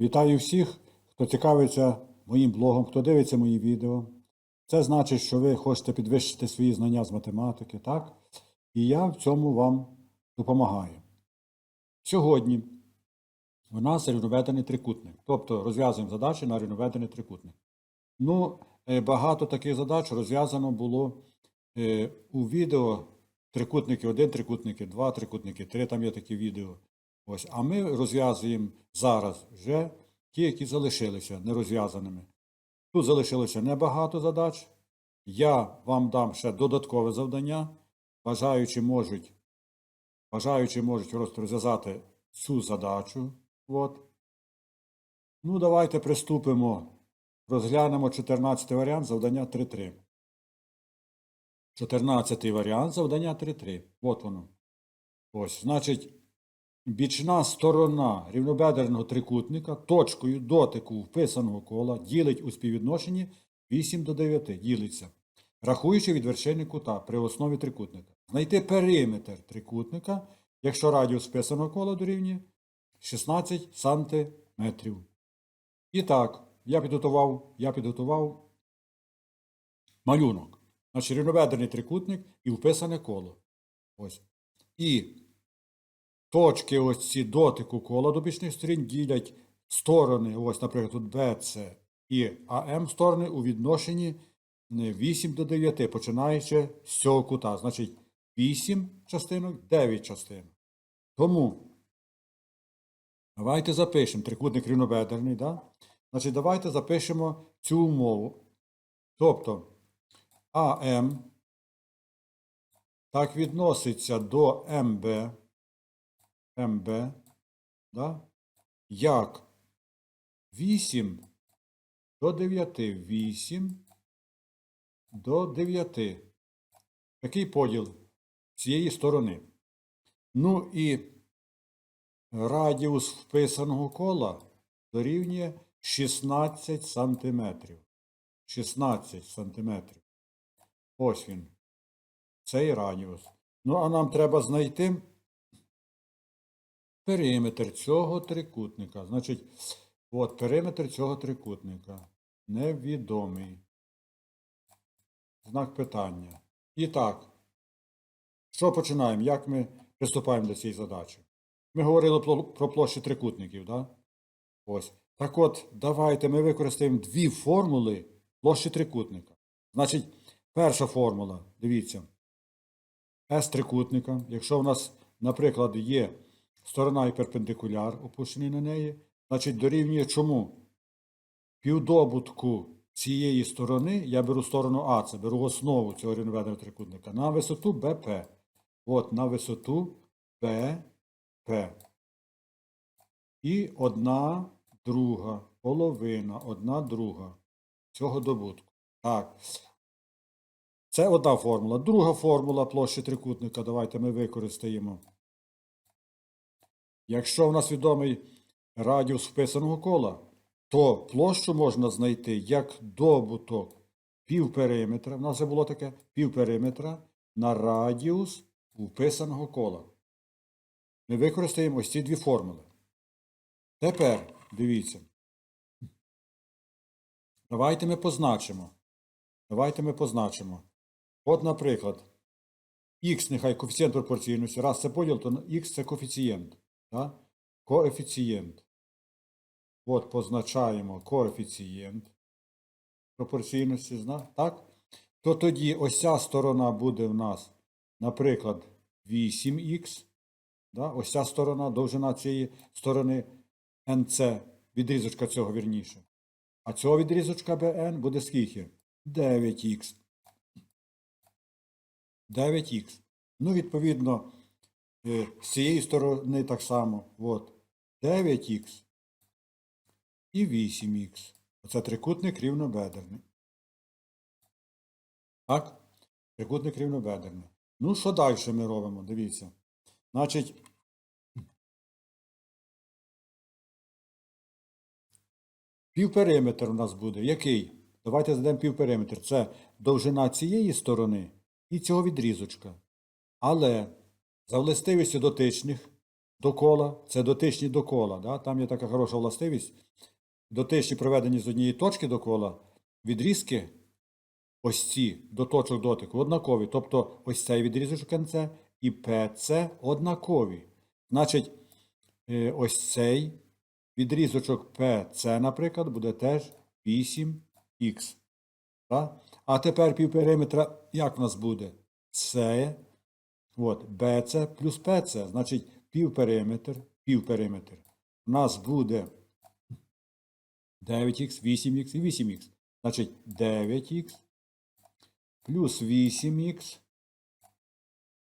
Вітаю всіх, хто цікавиться моїм блогом, хто дивиться мої відео. Це значить, що ви хочете підвищити свої знання з математики, так? І я в цьому вам допомагаю. Сьогодні у нас рівноведений трикутник, тобто розв'язуємо задачі на рівноведений трикутник. Ну, е, багато таких задач розв'язано було е, у відео трикутники 1, трикутники 2, трикутники 3, там є такі відео. Ось, а ми розв'язуємо зараз вже ті, які залишилися нерозв'язаними. Тут залишилося небагато задач. Я вам дам ще додаткове завдання. Бажаючі можуть, бажаючі можуть розв'язати цю задачу. От. Ну, давайте приступимо. Розглянемо 14 варіант завдання 3.3. 14 варіант завдання 3.3. От воно. Ось, значить, бічна сторона рівнобедерного трикутника точкою дотику вписаного кола ділить у співвідношенні 8 до 9 ділиться, рахуючи від вершини кута при основі трикутника. Знайти периметр трикутника, якщо радіус вписаного кола дорівнює 16 сантиметрів. І так, я підготував, я підготував малюнок. Значить, рівнобедерний трикутник і вписане коло. Ось. І точки ось ці дотику кола до бічних сторін ділять сторони, ось, наприклад, тут BC і АМ сторони у відношенні 8 до 9, починаючи з цього кута. Значить, 8 частинок, 9 частинок. Тому давайте запишемо трикутник рівнобедерний, да? Значить, давайте запишемо цю умову. Тобто АМ так відноситься до МБ, МБ, да? як 8 до 9, 8 до 9. Такий поділ цієї сторони. Ну і радіус вписаного кола дорівнює 16 сантиметрів. 16 сантиметрів. Ось він. Цей радіус. Ну, а нам треба знайти периметр цього трикутника. Значить, от периметр цього трикутника. Невідомий. Знак питання. І так, що починаємо? Як ми приступаємо до цієї задачі? Ми говорили про площі трикутників. Да? Ось. Так от, давайте ми використаємо дві формули площі трикутника. Значить, перша формула, дивіться, S трикутника. Якщо в нас, наприклад, є сторона і перпендикуляр, опущений на неї, значить дорівнює чому? Півдобутку цієї сторони я беру сторону А, це беру основу цього рівноведеного трикутника, на висоту БП. От на висоту БП. І одна друга, половина, одна друга цього добутку. Так. Це одна формула. Друга формула площі трикутника. Давайте ми використаємо. Якщо в нас відомий радіус вписаного кола, то площу можна знайти як добуток півпериметра. У нас вже було таке півпериметра на радіус вписаного кола. Ми використаємо ось ці дві формули. Тепер дивіться. Давайте ми позначимо. Давайте ми позначимо. От, наприклад, х нехай коефіцієнт пропорційності. Раз це поділ, то х це коефіцієнт. Так? Коефіцієнт. От позначаємо коефіцієнт пропорційності. зна- Так? То тоді ось ця сторона буде в нас, наприклад, 8х. Да? Ось ця сторона, довжина цієї сторони NC, відрізочка цього вірніше. А цього відрізочка BN буде скільки? 9х. 9х. Ну, відповідно, з цієї сторони так само. От. 9х і 8х. Оце трикутник рівнобедерний. Так? Трикутник рівнобедерний. Ну, що далі ми робимо? Дивіться. Значить, Півпериметр у нас буде. Який? Давайте задаємо півпериметр. Це довжина цієї сторони і цього відрізочка. Але за властивістю дотичних до кола, це дотичні до кола. Да? Там є така хороша властивість. Дотичні проведені з однієї точки до кола, відрізки ось ці до точок дотику однакові. Тобто ось цей відрізочок НЦ і ПЦ однакові. Значить, е, ось цей відрізочок ПЦ, наприклад, буде теж 8х. Так? А тепер півпериметра, як в нас буде? Це от, BC плюс PC, значить півпериметр, півпериметр. У нас буде 9х, 8х і 8х. Значить 9х плюс 8х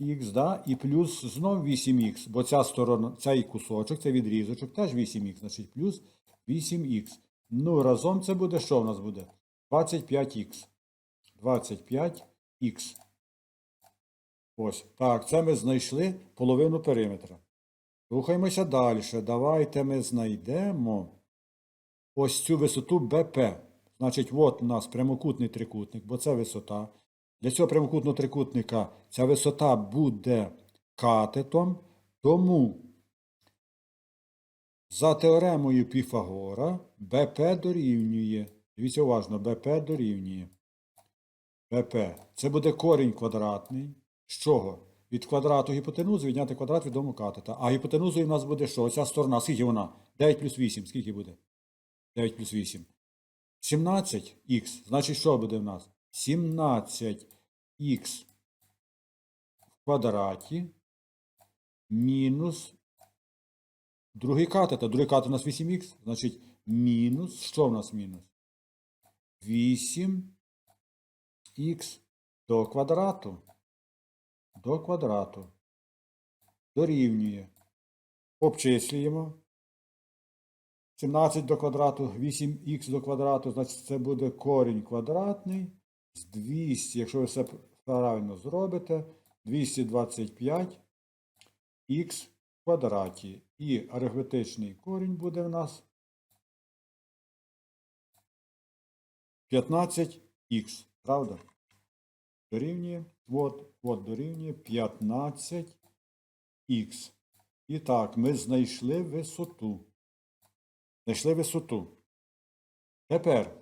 х, да? і плюс знов 8х, бо ця сторона, цей кусочок, цей відрізочок теж 8х, значить плюс 8х. Ну, разом це буде, що в нас буде? 25х. 25х. Ось. Так, це ми знайшли половину периметра. Рухаємося далі. Давайте ми знайдемо ось цю висоту БП. Значить, от у нас прямокутний трикутник, бо це висота. Для цього прямокутного трикутника ця висота буде катетом, тому за теоремою Піфагора БП дорівнює. Дивіться уважно, БП дорівнює. БП. Це буде корінь квадратний. З чого? Від квадрату гіпотенузи відняти квадрат від дому катета. А гіпотенузою у нас буде що? Оця сторона. Скільки вона? 9 плюс 8. Скільки буде? 9 плюс 8. 17х. Значить, що буде в нас? 17х в квадраті мінус другий катет. А другий катет у нас 8х. Значить, мінус. Що в нас мінус? 8х до квадрату. До квадрату. Дорівнює. Обчислюємо. 17 до квадрату, 8х до квадрату, значить це буде корінь квадратний з 200, якщо ви все правильно зробите, 225х в квадраті. І арифметичний корінь буде в нас 15х. Правда? Дорівнює. От, от дорівнює 15х. І так, ми знайшли висоту. Знайшли висоту. Тепер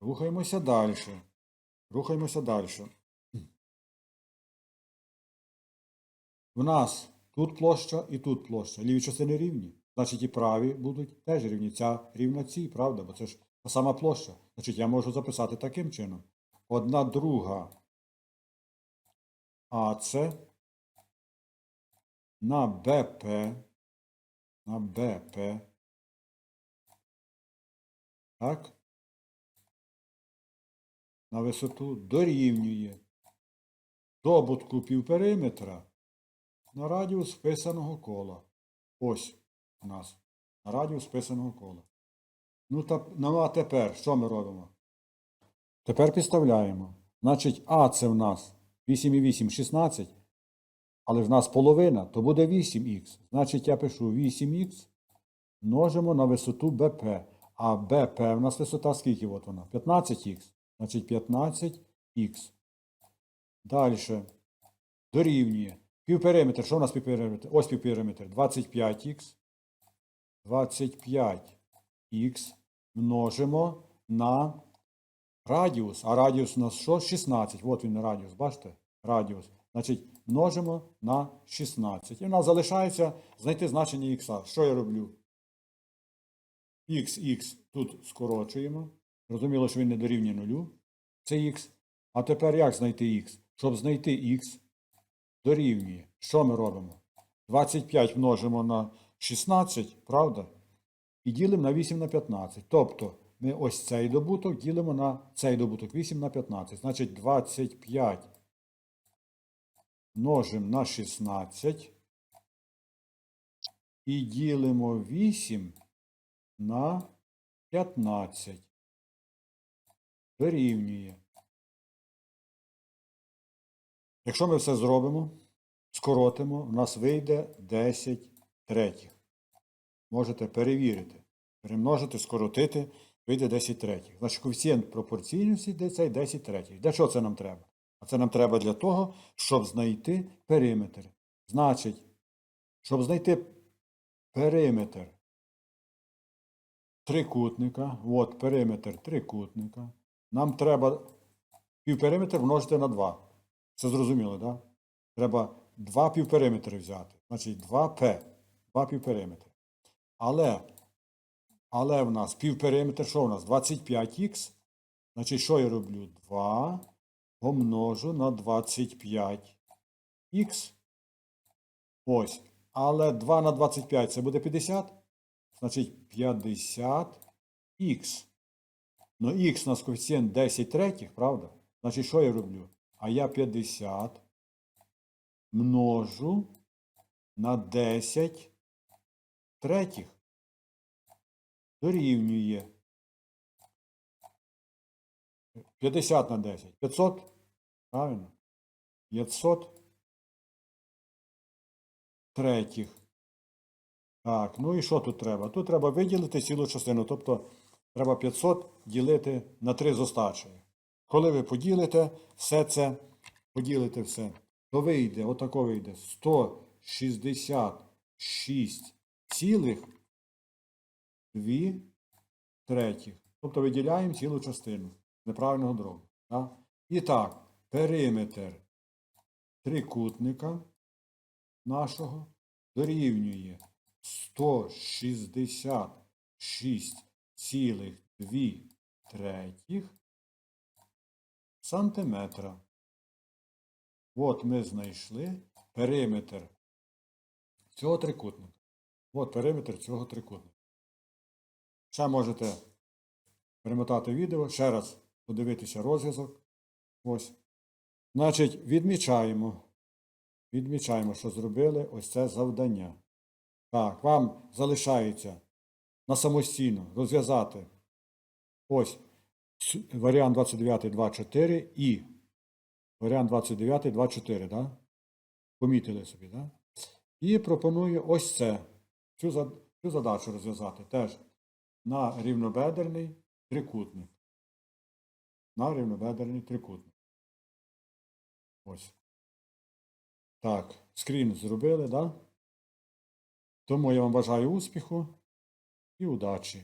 рухаємося далі. Рухаємося далі. У нас тут площа і тут площа. Ліві частини рівні. Значить, і праві будуть теж рівні. Ця рівна цій, правда? Бо це ж та сама площа. Значить, я можу записати таким чином. Одна друга АЦ на БП на БП так? На висоту дорівнює добутку півпериметра на радіус вписаного кола. Ось у нас на радіус вписаного кола. Ну, та, ну а тепер що ми робимо? Тепер підставляємо. Значить, А це в нас 8,8 16, але ж в нас половина, то буде 8х. Значить, я пишу 8х множимо на висоту БП. А БП у нас висота скільки от вона? 15х. Значить 15х. Далі. Дорівнює. Півпериметр. Що у нас півпериметр? Ось півпериметр. 25х. 25х множимо на радіус. А радіус у нас що? 16. От він радіус. Бачите? Радіус. Значить, множимо на 16. І в нас залишається знайти значення х. Що я роблю? х тут скорочуємо. Зрозуміло, що він не дорівнює нулю. Це х. А тепер як знайти х? Щоб знайти х, дорівнює. Що ми робимо? 25 множимо на 16, правда? І ділимо на 8 на 15. Тобто ми ось цей добуток ділимо на цей добуток 8 на 15. Значить 25 множимо на 16. І ділимо 8 на 15 дорівнює. Якщо ми все зробимо, скоротимо, у нас вийде 10 третіх. Можете перевірити. Перемножити, скоротити, вийде 10 третіх. Значить, коефіцієнт пропорційності цей 10 третіх. Для чого це нам треба? А це нам треба для того, щоб знайти периметр. Значить, Щоб знайти периметр трикутника, от периметр трикутника, нам треба півпериметр множити на 2. Це зрозуміло, так? Да? Треба два півпериметри взяти. Значить 2П. Два півпериметри. Але, але в нас півпериметр, що у нас? 25х. Значить, що я роблю? 2 помножу на 25х. Ось. Але 2 на 25 це буде 50. Значить 50х. Ну, х у нас коефіцієнт 10 третіх, правда? Значить, що я роблю? А я 50 множу на 10 третіх. Дорівнює. 50 на 10. 500? Правильно? 500 третіх. Так, ну і що тут треба? Тут треба виділити цілу частину. Тобто треба 500 ділити на 3 з остачею. Коли ви поділите все це, поділите все, то вийде, отако вийде 166 цілих 2 третіх. Тобто виділяємо цілу частину неправильного дробу. Так? І так, периметр трикутника нашого дорівнює 166,2 третіх сантиметра. От ми знайшли периметр цього трикутника. От периметр цього трикутника. Ще можете перемотати відео, ще раз подивитися розв'язок. Ось. Значить, відмічаємо. Відмічаємо, що зробили ось це завдання. Так, вам залишається на самостійно розв'язати ось варіант 29, 2.4 і варіант 29, 2.4, да? Помітили собі, да? І пропоную ось це. Цю, цю задачу розв'язати теж на рівнобедерний трикутник. На рівнобедерний трикутник. Ось. Так, скрін зробили, да? Тому я вам бажаю успіху і удачі.